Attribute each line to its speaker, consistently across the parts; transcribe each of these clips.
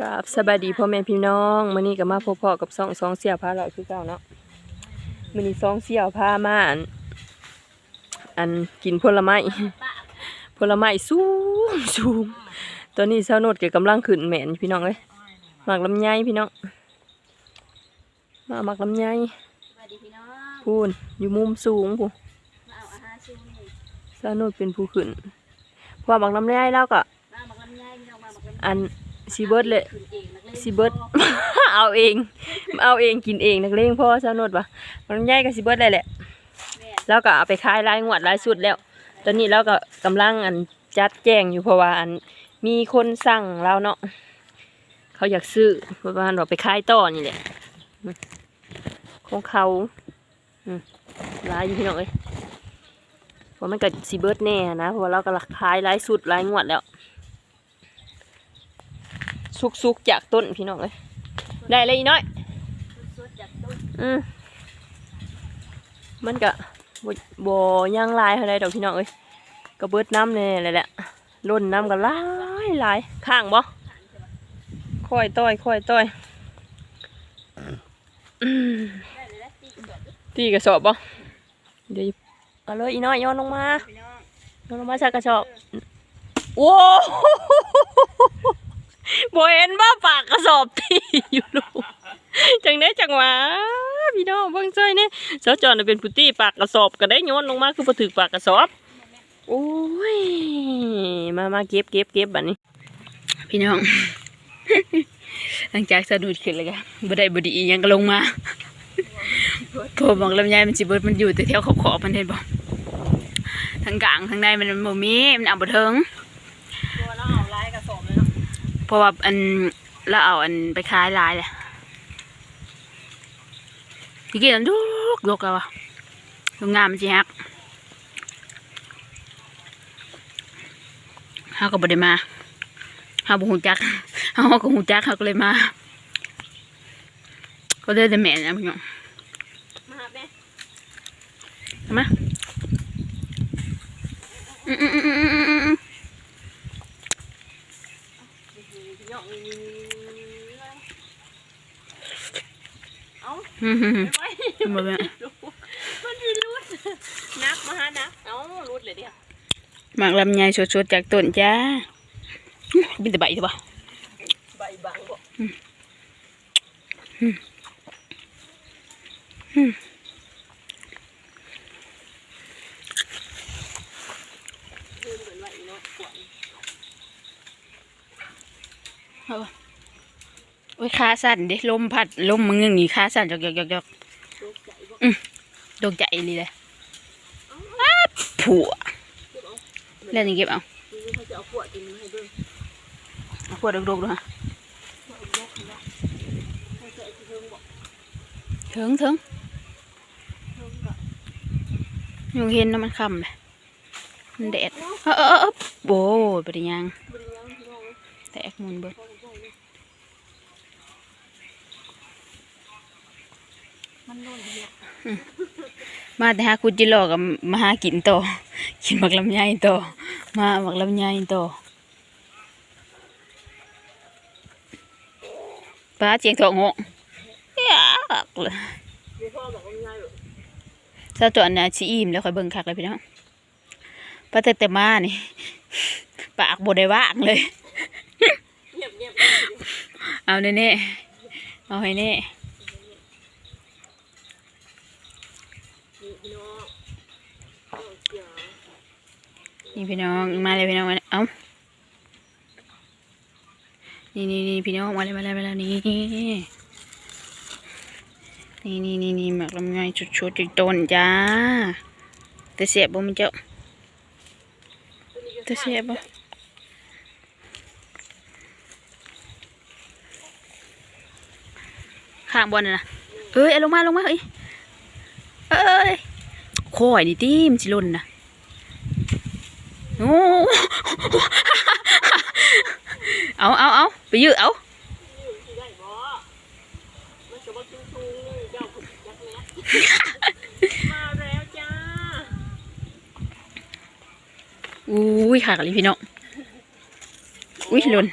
Speaker 1: กับสบายดีพ่อแม่พี่น้องมื้อนี้ก็มาพบพ่อกับสองสองเสี่ยวพาเราคือเก่าเนาะมื้อนี้สองเสี่ยวพามาอันอันกินผลไม้ผลไม้สูงสูงตอนนี้เช้าโนดก็กำลังขึ้นแหม่นพี่น้องเอ้ยหมากลำไยพี่น้องมาหมากลำไย
Speaker 2: สวัสดีพี่น้อง
Speaker 1: พูนอยู่มุมสูงพูน
Speaker 2: มาเอาอาหารซูนี่
Speaker 1: เช้าโนดเป็นผู้ขึ้นเพราะว่าหมากลำไยแล้วก็
Speaker 2: มาบักลำไยพี่น้องมาบักลำไย
Speaker 1: อัน สิเบิร์ดเลย
Speaker 2: ขึ้นเองนักเลง
Speaker 1: สิเบิดเอาเอง เอาเองกินเองนักเลงพ่อเช้าโนวดปะมันใหญ่กับสิเบิร์ดได้แหละ
Speaker 2: แล้
Speaker 1: วก็เอาไปขายรายงวดรายสุดแล้ว ตอนนี้เราก็กำลังอันจัดแจงอยู่เพราะว่าอันมีคนสั่งเราเนาะเขาอยากซื้อเพราะว่าเราไปขายต่อนี่แหละของเขาอืมรายอยู่พี่น้องเอ้ยเพราะมันก็สิเบิร์ดแน่นะเพราะว่าเราก็ขายรายสุดรายงวดแล้ว สุกๆจากต้นพี่น้องเอ้ยได้เลยอีน้อย
Speaker 2: สดๆจากต้น
Speaker 1: อืมมันก็บ่บ่ย่างลายเท่าไรดอกพี่น้องเอ้ยก็เบิดน้ำเนี่ยแหละแหละล้นน้ำก็หลายหลายข้างบ่ค่อยต้อยค่อยต้อยอืม
Speaker 2: ได้เลยนะตีกระสอบ
Speaker 1: ตีกระสอบบ่เดี๋ยวเอาเลยอีน้อยโย้อนลงมา
Speaker 2: พี่น้อง
Speaker 1: โย้อนลงมาใส่กระสอบโอ้บ่เห็นว่าปากกระสอบตีอยู่ลูกจังได้จังหวะพี่น้องเบิ่งใจเนี่ยสาจอนเป็นผู้ตี้ปากกระสอบก็ได้โยนลงมาคือบ่ถึกปากกระสอบโอ้ยมามาเก็บเก็บเก็บแบัดนี้ พี่น้อง หลังจากสะดุดขึ้นแล้วก็บ่ได้บดียังก็ลงมาพอบอกลำไยมันสิเบิดมันอยู่แต่แถวขอบๆมันเห็นบ่ทางกลางทางในมันบ่มีมันเอาบ่ถึง
Speaker 2: เพ
Speaker 1: ราะว่าอันเราเอาอันไปขายหลายเลยที่กินอันดุกดุกอะวะโรงงานมันสิฮักเฮาก็บ่ได้มาเฮาบ่ฮู้จักเฮาก็ฮู้จักเฮาก็เลยมาก็เลยแต่แม่นะพี่น้อง
Speaker 2: มาหาแม่
Speaker 1: มาอืมอืมอืมอืมอืมอืม
Speaker 2: พี่น้องนี่ เอา
Speaker 1: อืมอืมอืม
Speaker 2: ไป
Speaker 1: บ่แม่
Speaker 2: มันมีรูดนักมาหานักเอารูดเลยเดียว
Speaker 1: หมากลำไยสดๆจากต้นจ้าเป็นแต่ใบใช่ปะ
Speaker 2: ใบบังบ่ยืนเหมือนว่าอีโนดกวน
Speaker 1: โอ้ยขาสั่นเด้ลมพัดลมมึงยังหนีขาสั่นจอกจอกจอกจอก
Speaker 2: ลูกใจบ่
Speaker 1: ดกใจเลยเลยอ้าผัวเล่นยังเก็บเอา
Speaker 2: คือเขาจะเอาขวดกินมาให้เบิ่ง
Speaker 1: เอาขวดดกๆดูฮะ
Speaker 2: ขวดยกนะให้เจอที่เบิ่งบ่
Speaker 1: ถึงถึง
Speaker 2: เบิ่งก็
Speaker 1: อยู่เห็นน้ำมันคำเลยมันแดดเออเออเออโอ้ยปริยัง
Speaker 2: บริยังพี่น้อง
Speaker 1: แตกมุนเบิด
Speaker 2: พ่อพ่อเลย มา
Speaker 1: แต่หาคุจิโร่กับมาหากินโตกินหมักลำไยโตมาหมักลำไยโตป้าเจียงทองหงยากเลย
Speaker 2: มีพ่อบอกว่าง่ายหรอ
Speaker 1: ถ้าตัวนน่ะชีอิ่มแล้วค่อยเบิ่งคักเลยพี่น้องป้าแต่แต่มานี่ปากบ่ได้ว่างเลย
Speaker 2: เงียบเงียบ
Speaker 1: เอาแน่ๆเอาให้แน่
Speaker 2: นี่พี่น้องเอาเสีย
Speaker 1: นี่พี่น้องมาเลยพี่น้องมาเลยอ้านี่นี่นี่พี่น้องมาเลยมาเลยมาเลยนี่นี่นี่นี่นี่หมักลำไยชุดๆจากต้นจ้าแต่เสียบบ่มันเจ้าแต่เสียบบ่ข้างบนน่ะนะเอ้ยเอาลงมาลงมาเอ้ย เอ้ยคอยนี่ตีมนสิหล่นนะโอ้เอาเอาเอาไปยืดเอา
Speaker 2: ที่ได้บ่มันจะว่าชุ่มๆนี่เจ้าขุดจักแม่มาแล้วจ้า
Speaker 1: อุ้ยขาดเลยพี่น้องอุ้ยหล่น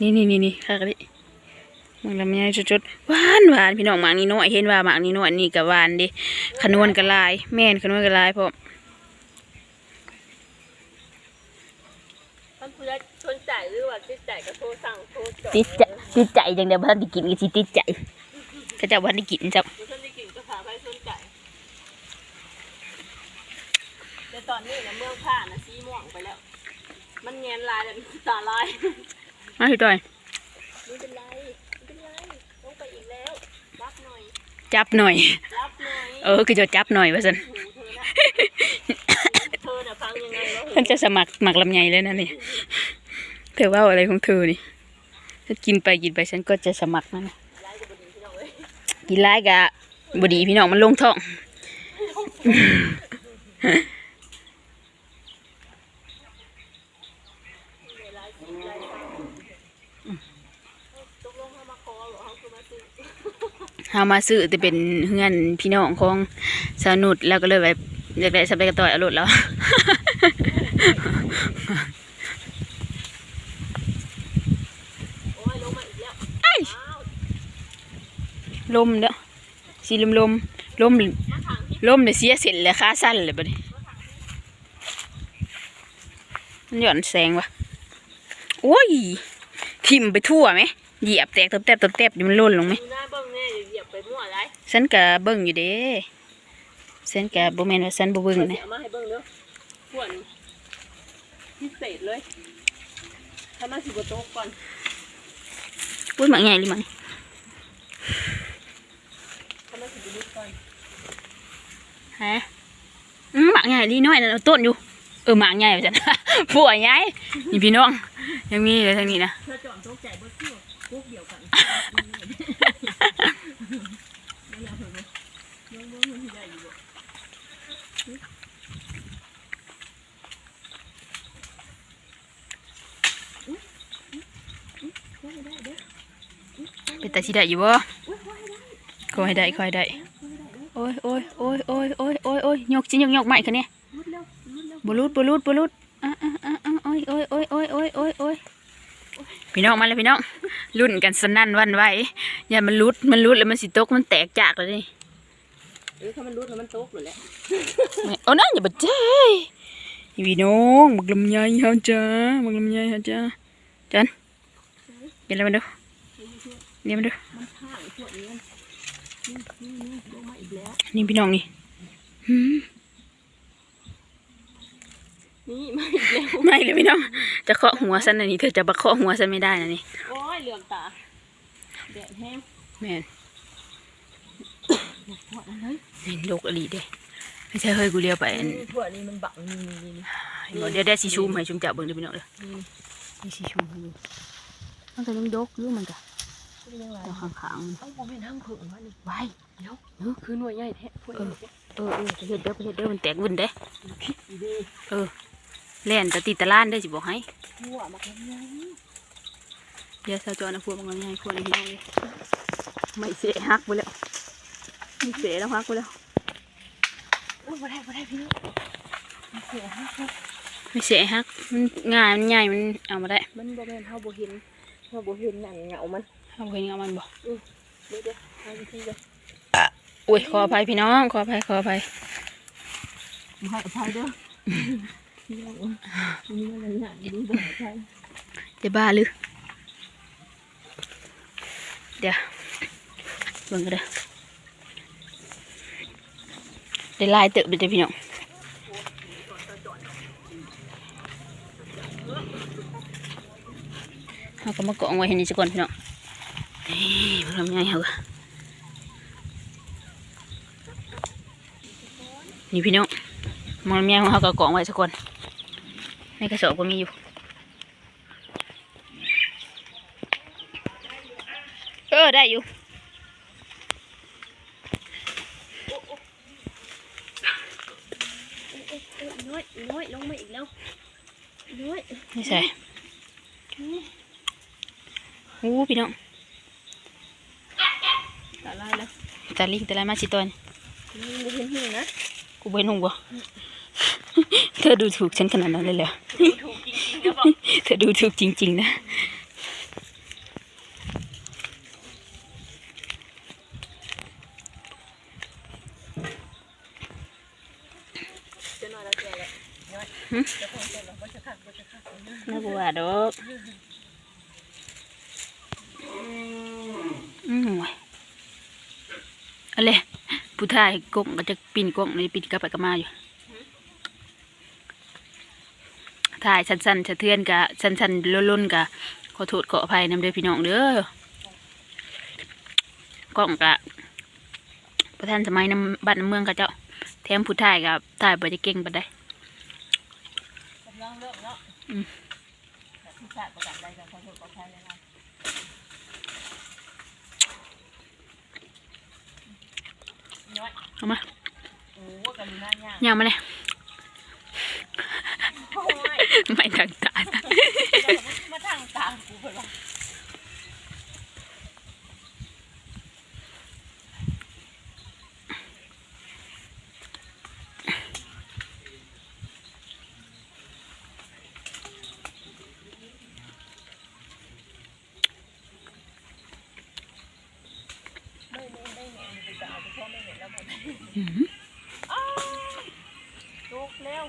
Speaker 1: นี่นี่นี่นี่ค่ะกันดิ มันลำไยจุดๆหวานหวานพี่น้องหมากนี่น้อยเห็นว่าหมากนี่น้อยนี่ก็หวานดิขนวนก็ลาย แม่นขนวนก็ลายพร้อม
Speaker 2: ท่านผู้ใดสนใจหรือว่าติดใจก็โทรสั่งโทรจอง
Speaker 1: ติดใจติดใจจังเดียวบ่ทันได้กินก็สิติดใจก็จะบ่ทันได้กินจ้ะ
Speaker 2: หรือท่านได้กินก็ถามให้สนใจแต่ตอนนี้นะเมืองผ่านะสีม่วงไปแล้ว มันแงนลายแล้วมันตาลาย
Speaker 1: มาพี่
Speaker 2: ต้อย
Speaker 1: จับหน่อย
Speaker 2: รับหน่อย
Speaker 1: เออคือจะจับหน่อยว่าซั่น
Speaker 2: หูเธอนะเธอน่ะฟังยังไงวะหู
Speaker 1: มันจะสมัครหมักลำไยเลยนะนี่เธอว่าอะไรของเธอนี่ถ้ากินไปกินไปฉันก็จะสมัครนั่นนะ
Speaker 2: ย้ายกับบดีพี่น้องเอ้ย
Speaker 1: กินร้ายกะบดีพี่น้องมันลงท้อง
Speaker 2: ตกลงเขามาคอหรือเขาคือมาซื้อ
Speaker 1: เฮามาซื้อแต่เป็นเพื่อนพี่น้องของสนุดแล้วก็เลยแบบอยากได้สเปกต่อยอารถแล้ว
Speaker 2: ลมาอีกแล้ว
Speaker 1: ไอ้
Speaker 2: อ้าว
Speaker 1: ลมเด้อสีลมลมลมลมเนี่ยเสียเสร็จแล้วขาสั้นเลยบัดนี้มันหย่อนแสงวะโอ้ย ทิ่มไปทั่วไหมเหยียบแตกตบแตบตบแตบอยู่มันล่นลงไหม
Speaker 2: ดูหน้าเบิ้งแน่อย่าเหยียบไปมั่วไร
Speaker 1: ฉันกะเบิ่งอยู่เด้ฉันกะบ่แม่นว่าฉันบ่เบิ่ง
Speaker 2: เดี๋ยว
Speaker 1: นะ
Speaker 2: เอามาให้เบิ้งเด้อขวดพิเศษเลยถ้ามาสิบโต๊ะก่อน
Speaker 1: อุ้ยหมาใหญ่เลยมัน
Speaker 2: ถ้ามาสิบนิดก่อน
Speaker 1: ฮะอืมหมาใหญ่ลีน้อยนั่นเอาต้นอยู่เออหมาใหญ่ว่าซั่นผัวใหญ่นี่พี่น้อง ยังมีเลยทางนี้นะ
Speaker 2: เธอจอมโต๊ะใจเบิ้งเที่ยวพวกเดียวกันไม่อยากเห็นเลยน้องเบิ้งมันที่ใหญ่อยู่บ่
Speaker 1: เป็นตาสิได้อยู่บ่ขอให้ได้ขอให้ได้โอ้ยโอ้ยโอ้ยโอ้ยโอ้ยโอ้ยโอ้ยยกสิยกยกใหม่คันนี้
Speaker 2: รุดเร็วรุดเร็ว
Speaker 1: บ่รุดบ่รุดบ่รุดอะอะอะอะโอ้ยโอ้ยโอ้ยโอ้ยโอ้ยโอ้ยโอ้ยพี่น้องมาเลยพี่น้องรุ่นกันสนั่นหวันไหวอย่ามันรุดมันรุดแล้วมันสิตกมันแตกจากเลยนี่
Speaker 2: เออถ้ามันรุดแล้วมันโต๊ะหมดแล้ว
Speaker 1: แม่เอานั่นอย่าบ่เจ้ยพี่น้องบักลำไยเฮาจ้าบักลำไยเฮาจ้าจันเดี๋ยวเรามาดู เดี๋ยวมาดู
Speaker 2: มันข้างพวกนี้มันนี่นี่นี่ลงมาอีกแล้ว
Speaker 1: นี่พี่น้องนี่หืม
Speaker 2: นี่มาอีกแล้ว
Speaker 1: ไม่เลยพี่น้อง จะเคาะหัวฉันอันนี้เธอจะบักเคาะหัวฉันไม่ได้นะนี่
Speaker 2: โอ้ยเหลือมตาแดดแห้ง
Speaker 1: แม่น
Speaker 2: พวกนั้นเลย
Speaker 1: นี่โลกอลีเด้ไม่ใช่เฮ้ยกูเลี้ยวไปอัน
Speaker 2: พวกนี้มันบังนี่นี่นี่
Speaker 1: บ่เดี๋ยวได้สีชูมให้ชุมจับเบิ่งเด้อพี่น้องเด้อ
Speaker 2: นี่
Speaker 1: นี่สีชูมให้ดูมันก็ยังดกอยู่มันก็
Speaker 2: เป็นยังไง
Speaker 1: แต่ข้างๆมัน
Speaker 2: เอ้าผมเป็นห้างเผิงวะนี่
Speaker 1: ไว้
Speaker 2: เดี๋ยวเออคือหน่วยใหญ่แท้พวกนี้
Speaker 1: เออเออไปเฮ็ดเด้อไปเฮ็ดเด้อมันแตกวุ่นเด้
Speaker 2: พิษดี
Speaker 1: แล่นตะติดตะล้านได้อสิบอกให้
Speaker 2: หัวมักยังไง
Speaker 1: เดี๋ยวสาวจอนะพวกมันง่ายพวกนี้พี่น้องเลยไม่เสียฮักไปแล้วไม่เสียแล้วฮักไปแล้ว
Speaker 2: โอ้ยบ่ได้บ่ได้พี่น้องมันเสียฮะ
Speaker 1: ไม่เสียฮักมันง่ายมันใหญ่มันเอามาได้
Speaker 2: มันบ่แม่นเฮาบ่เห็นเฮาบ่เห็นนั่นเหงามัน
Speaker 1: เอาไปเอามันบ่
Speaker 2: เดี๋ยวเดี๋ยวเอาวิธีเลย
Speaker 1: อุ้ยขออภัยพี่น้อง ขออภัยขออภัย
Speaker 2: มาให้อภัยเด้อพี่น้องนี่มันหนักดีบ่ให้อภัย
Speaker 1: จะบ้าหรือเดี๋ยวเบิ่งกันเด้อได้ลายเติบเลยเด้อพี่น้องเขาก็มาเกาะไว้ให้นี่สักก่อนพี่น้อง นี่มันทำไงเหรอนี่พี่น้องมันยังเขาก็เกาะไว้สักก่อนในกระสอบก็มีอยู่เออได้อยู่
Speaker 2: น้อยน้อยลงมาอีกแล้วน้อย
Speaker 1: ไม่ใส่โอ้พี่น้อง
Speaker 2: ตาลิ
Speaker 1: งตาลามาสิตอน
Speaker 2: บุเนหิงนะ
Speaker 1: กูเห็นหงวะเธอดูถูกฉันขนาดนั้นเลยเหรอเธอดูถูกจริงๆนะน่าบัวดอก อะไรผู้ชายกงก็จะปีนกงในปีนกลับไปกลับมาอยู่ถ่ายสั้นๆสะเทือนกะสั้นๆล้นๆกะขอโทษขออภัยนำเด้อพี่น้องเด้อกล้องกะประธานสมัยน้ำบ้านน้ำเมืองกะเจ้าแถมผู้ถ่ายกับถ่ายบ่ได้เก่งปานใด
Speaker 2: กำลังเริ่มเนาะ
Speaker 1: อืม
Speaker 2: แต่ที่ชาติประกาศได้กับคนถูกกฎหมาย เลยนะน้อย
Speaker 1: เอามา
Speaker 2: โอ้กันดูหน้าย่าง
Speaker 1: ย่างมาเลย
Speaker 2: โอ้ย
Speaker 1: ไม่ต่างตา
Speaker 2: มาทางตามกูเพิ่นว่า ไม่ไม่ไม่เห็นไปจะเอาไปเพราะไม่เห็นแล้วมันอ้าวลุกเร็ว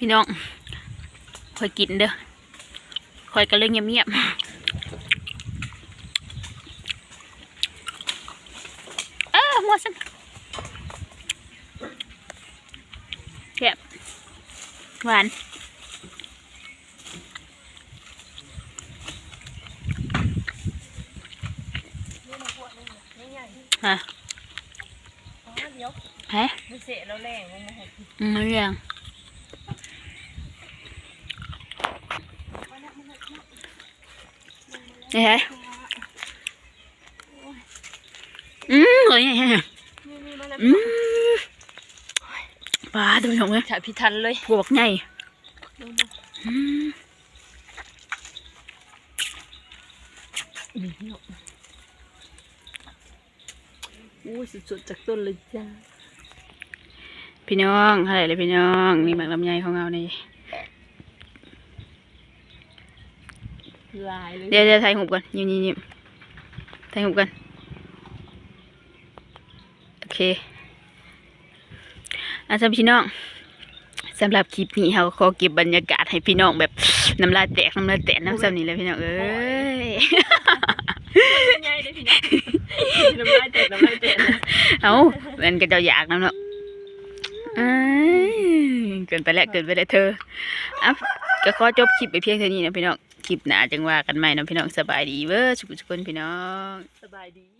Speaker 1: พี่น้องคอยกินเด้อคอยกันเลยเงียบๆเออหัวสันแซ่บหวาน
Speaker 2: นี่มาพวกนึงนี่ใหญ่
Speaker 1: ฮะ
Speaker 2: อ๋อเดี๋ยว
Speaker 1: ฮะ
Speaker 2: ไม่เสะแล้วแรงมันมาหก
Speaker 1: อืมเรื่อง เฮ้ยอืมเฮ้ย
Speaker 2: นี่นี่มาแล้ว
Speaker 1: อืมปลาตัวชมเลย
Speaker 2: ถ่ายพิทันเลย
Speaker 1: พวกใหญ่อืม
Speaker 2: อู้สุดๆจากต้นเลยจ้า
Speaker 1: พี่น้องอะไรเลยพี่น้อง นี่หมากลำไยของเรานี่
Speaker 2: ลายเลย
Speaker 1: เดี๋ยวเดี๋ยวถ่ายหุบกันยิ้มยิ้มยิ้มถ่ายหุบกัน โอเคอาสำหรับพี่น้องสำหรับคลิปนี้เราขอเก็บบรรยากาศให้พี่น้องแบบน้ำลายแตกน้ำลายแตกน้ำซ้ำนี่เลยพี่น้องเอ้ย
Speaker 2: ใหญ่เลยพี่น้องน้ำลายเตะน้ำลายเตะนะ
Speaker 1: เอามันก็จะอยากน้ำเนาะเอ้ยเกินไปแล้วเกินไปแล้วเธอเอะก็ขอจบคลิปไปเพียงเท่านี้นะพี่น้อง คลิปหน้าจังว่ากันใหม่นะพี่น้องสบายดีเว้อสุขสุขคนพี่น้อง
Speaker 2: สบายดี